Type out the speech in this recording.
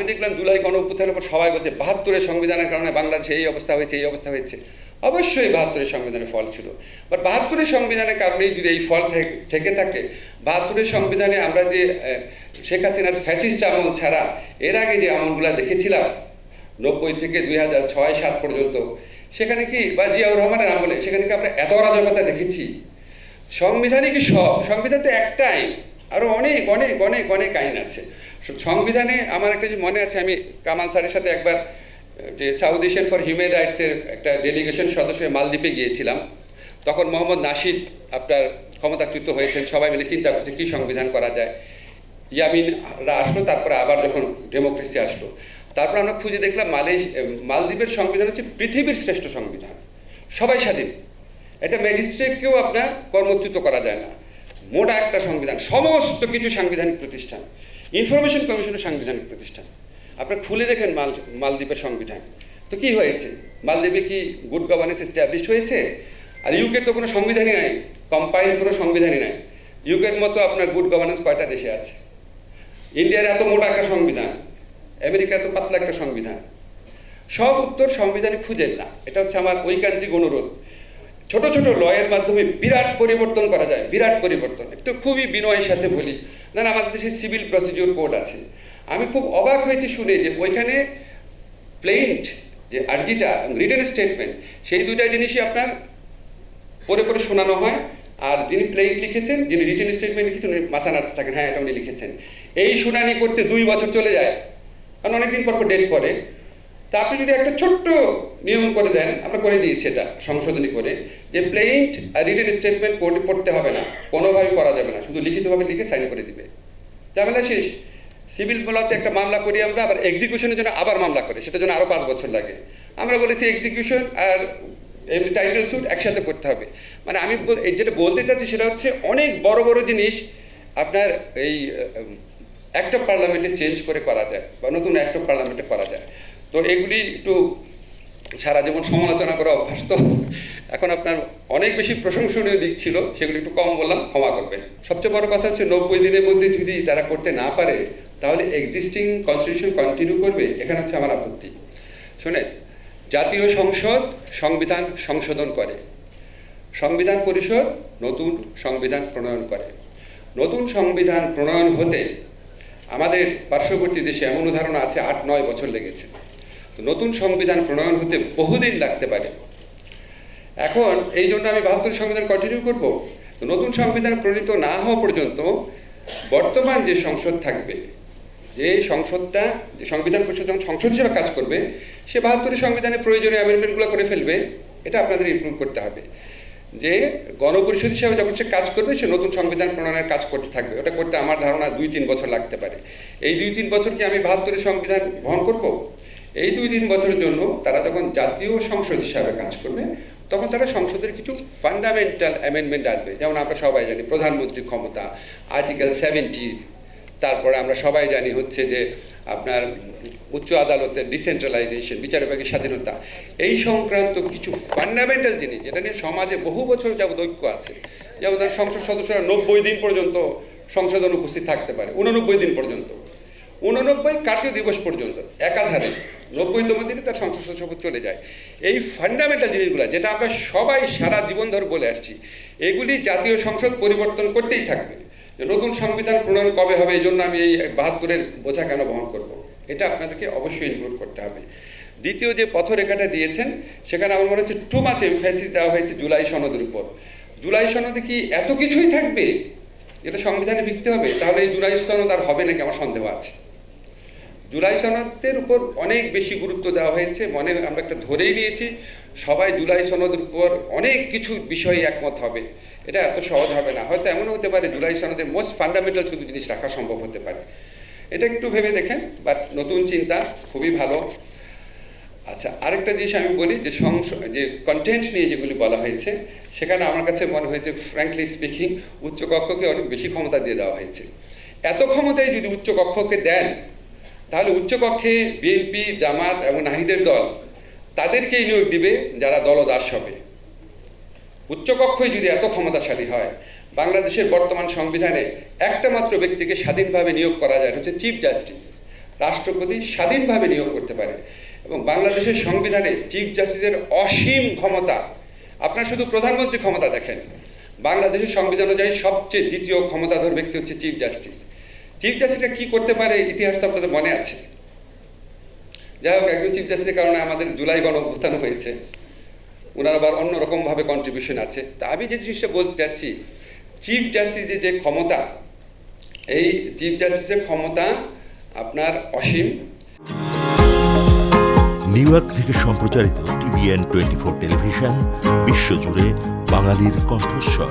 আমি দেখলাম জুলাই গণ পর সবাই বলছে, বাহাত্তরের সংবিধানের কারণে বাংলাদেশে এই অবস্থা হয়েছে, এই অবস্থা হয়েছে। অবশ্যই বাহাত্তরের সংবিধানের ফল ছিল। বাট বাহাত্তরের সংবিধানের কারণেই যদি এই ফল থেকে- থেকে, বাহাত্তরের সংবিধানে আমরা যে শেখ হাসিনার ফ্যাসিস্ট আমল ছাড়া, এর আগে যে আমলগুলো দেখেছিলাম, নব্বই থেকে দুই হাজার ছয় সাত পর্যন্ত, সেখানে কি বা জিয়াউর রহমানের আমলে, সেখানে কি আমরা এত অরাজকতা দেখেছি? সংবিধানে কি সব সংবিধান তো একটাই আরও অনেক অনেক অনেক অনেক আইন আছে। সংবিধানে আমার একটা মনে আছে, আমি কামাল স্যারের সাথে একবার যে সাউথ এশিয়ান ফর হিউম্যান রাইটসের একটা ডেলিগেশন সদস্য মালদ্বীপে গিয়েছিলাম। তখন মোহাম্মদ নাশিদ আপনার ক্ষমতাচ্যুত হয়েছেন, সবাই মিলে চিন্তা করছে কী সংবিধান করা যায়। ইয়ামিনরা আসলো, তারপরে আবার যখন ডেমোক্রেসি আসলো। তারপর আমরা খুঁজে দেখলাম মালয়েশ মালদ্বীপের সংবিধান হচ্ছে পৃথিবীর শ্রেষ্ঠ সংবিধান। সবাই স্বাধীন। এটা ম্যাজিস্ট্রেটকেও আপনার কর্মচ্যুত করা যায় না। মোটা একটা সংবিধান, সমস্ত কিছু সাংবিধানিক প্রতিষ্ঠান। ইনফরমেশন কমিশনের সাংবিধানিক প্রতিষ্ঠান। আপনার খুলে দেখেন মাল, মালদ্বীপের সংবিধান। তো কি হয়েছে? মালদ্বীপে কি গুড গভর্নেন্স এস্টাবলিশ হয়েছে? আর ইউকে তো কোনো সংবিধানই নাই। কম্পাইল কোনো সংবিধানই নাই। ইউকের মতো আপনার গুড গভর্নেন্স কয়টা দেশে আছে? ইন্ডিয়ার এত মোটা একটা সংবিধান, আমেরিকার এত পাতলা একটা সংবিধান। সব উত্তর সংবিধানে খুঁজেন না। এটা হচ্ছে আমার ঐকান্তিক অনুরোধ। ছোট ছোট লয়ের মাধ্যমে বিরাট পরিবর্তন করা যায়, বিরাট পরিবর্তন। একটু খুবই বিনয়ের সাথে বলি না আমাদের দেশে সিভিল প্রসিডিউর কোড আছে। আমি খুব অবাক হয়েছি শুনে যে ওইখানে প্লেন্ট যে আর্জিটা রিটেন স্টেটমেন্ট সেই দুইটা জিনিসই আপনার পরে পরে শোনানো হয়। আর যিনি প্লেন্ট লিখেছেন, যিনি রিটেন স্টেটমেন্ট লিখেছেন, উনি মাথা নাড়তে থাকেন হ্যাঁ এটা উনি লিখেছেন। এই শুনানি করতে দুই বছর চলে যায়। কারণ অনেকদিন পর পর ডেট পরে তা আপনি যদি একটা ছোট্ট নিয়ম করে দেন, আমরা করে দিয়েছি এটা, সংশোধনী করে, যে প্লেইন্ট রিটেন স্টেটমেন্ট পড়তে হবে না, কোনোভাবে করা যাবে না, শুধু লিখিতভাবে লিখে সাইন করে দিবে। ঝামেলা শেষ। সিভিল বলাতে একটা মামলা করি আমরা, আবার এক্সিকিউশনের জন্য আবার মামলা করে, সেটার জন্য আরও পাঁচ বছর লাগে। আমরা বলেছি এক্সিকিউশন আর এমনি টাইটেল স্যুট একসাথে করতে হবে। মানে আমি যেটা বলতে চাচ্ছি সেটা হচ্ছে অনেক বড় বড় জিনিস আপনার এই অ্যাক্ট অফ পার্লামেন্টে চেঞ্জ করে করা যায়, বা নতুন অ্যাক্ট অফ পার্লামেন্টে করা যায়। তো এগুলি একটু সারা জীবন সমালোচনা করা অভ্যাস তো। এখন আপনার অনেক বেশি প্রশংসনীয় দিক ছিল, সেগুলি একটু কম বললাম, ক্ষমা করবেন। সবচেয়ে বড় কথা হচ্ছে নব্বই দিনের মধ্যে যদি তারা করতে না পারে, তাহলে এক্সিস্টিং কনস্টিটিউশন কন্টিনিউ করবে, এখানে হচ্ছে আমার আপত্তি। শুনে জাতীয় সংসদ সংবিধান সংশোধন করে। সংবিধান পরিষদ নতুন সংবিধান প্রণয়ন করে। নতুন সংবিধান প্রণয়ন হতে আমাদের পার্শ্ববর্তী দেশে এমন উদাহরণ আছে, আট নয় বছর লেগেছে। নতুন সংবিধান প্রণয়ন হতে বহুদিন লাগতে পারে। এখন এই জন্য আমি বাহাত্তর সংবিধান কন্টিনিউ করব। নতুন সংবিধান প্রণীত না হওয়া পর্যন্ত বর্তমান যে সংসদ থাকবে, যে সংসদটা, যে সংবিধান পরিষদ যখন সংসদ হিসেবে কাজ করবে, সে বাহাত্তরের সংবিধানে প্রয়োজনীয় অ্যামেন্ডমেন্টগুলো করে ফেলবে। এটা আপনাদের ইমপ্রুভ করতে হবে। যে গণপরিষদ হিসাবে যখন সে কাজ করবে, সে নতুন সংবিধান প্রণয়নের কাজ করতে থাকবে। ওটা করতে আমার ধারণা দুই তিন বছর লাগতে পারে। এই দুই তিন বছর কি আমি বাহাত্তরের সংবিধান বহন করব? এই দুই তিন বছরের জন্য তারা যখন জাতীয় সংসদ হিসাবে কাজ করবে। তখন তারা সংসদের কিছু ফান্ডামেন্টাল অ্যামেন্ডমেন্ট আনবে। যেমন আমরা সবাই জানি প্রধানমন্ত্রী ক্ষমতা আর্টিকেল সেভেন্টি তারপরে আমরা সবাই জানি হচ্ছে যে আপনার উচ্চ আদালতের ডিসেন্ট্রালাইজেশন বিচার বিভাগের স্বাধীনতা। এই সংক্রান্ত কিছু ফান্ডামেন্টাল জিনিস, যেটা নিয়ে সমাজে বহু বছর যাবত ঐক্য আছে। যেমন ধরেন সংসদ সদস্যরা নব্বই দিন পর্যন্ত সংসদন উপস্থিত থাকতে পারে, উননব্বই দিন পর্যন্ত। উননব্বই কার্য দিবস পর্যন্ত, একাধারে। নব্বইতম দিনে তার সংসদ পদ চলে যায়। এই ফান্ডামেন্টাল জিনিসগুলো, যেটা আমরা সবাই সারা জীবন ধরে বলে আসছি, এগুলি জাতীয় সংসদ পরিবর্তন করতেই থাকবে। নতুন সংবিধান প্রণয়ন কবে হবে, এই জন্য আমি এই বাহাত্তরের বোঝা কেন বহন করব? এটা আপনাদেরকে অবশ্যই ইনক্লুড করতে হবে। দ্বিতীয় যে পথরেখাটা দিয়েছেন, সেখানে আমার মনে হচ্ছে টু মাচ এমফাসিস দেওয়া হয়েছে জুলাই সনদের উপর। জুলাই সনদে কি এত কিছুই থাকবে? এটা সংবিধানে লিখতে হবে, তাহলে এই জুলাই সনদ আর হবে নাকি? আমার সন্দেহ আছে। জুলাই সনদের উপর অনেক বেশি গুরুত্ব দেওয়া হয়েছে, মনে আমরা একটা ধরেই নিয়েছি, সবাই জুলাই সনদের উপর অনেক কিছু বিষয়ে একমত হবে। এটা এত সহজ হবে না, হয়তো এমনও হতে পারে জুলাই সনদের মোস্ট ফান্ডামেন্টাল শুধু জিনিস রাখা সম্ভব হতে পারে। এটা একটু ভেবে দেখেন বাট নতুন চিন্তা, খুবই ভালো। আচ্ছা আরেকটা জিনিস আমি বলি, যে সংস, যে কন্টেন্ট নিয়ে যেগুলি বলা হয়েছে, সেখানে আমার কাছে মনে হয়েছে ফ্র্যাঙ্কলি স্পিকিং উচ্চকক্ষকে অনেক বেশি ক্ষমতা দিয়ে দেওয়া হয়েছে। এত ক্ষমতায় যদি উচ্চকক্ষকে দেন তাহলে উচ্চকক্ষে বিএনপি জামাত এবং নাহিদের দল তাদেরকেই নিয়োগ দিবে যারা দলদাস হবে। উচ্চকক্ষই যদি এত ক্ষমতাশালী হয়, বাংলাদেশের বর্তমান সংবিধানে একটা মাত্র ব্যক্তিকে স্বাধীনভাবে নিয়োগ করা যায় হচ্ছে চিফ জাস্টিস রাষ্ট্রপতি স্বাধীনভাবে নিয়োগ করতে পারে এবং বাংলাদেশের সংবিধানে চিফ জাস্টিসের অসীম ক্ষমতা, আপনারা শুধু প্রধানমন্ত্রী ক্ষমতা দেখেন, বাংলাদেশের সংবিধান অনুযায়ী সবচেয়ে দ্বিতীয় ক্ষমতাধর ব্যক্তি হচ্ছে চিফ জাস্টিস চিফ জাস্টিসরা কি করতে পারে, ইতিহাস তো আপনাদের মনে আছে। যাই হোক, একজন চিফ জাস্টিসের কারণে আমাদের জুলাই গণ অভ্যুত্থান হয়েছে। ওনার আবার অন্যরকমভাবে কন্ট্রিবিউশন আছে। তা আমি যে জিনিসটা বলতে চাচ্ছি চিফ জাস্টিসের যে ক্ষমতা, এই চিফ জাস্টিসের ক্ষমতা আপনার অসীম। নিউ ইয়র্ক থেকে সম্প্রচারিত টিভিএন টোয়েন্টি ফোর টেলিভিশন, বিশ্বজুড়ে বাঙালির কণ্ঠস্বর।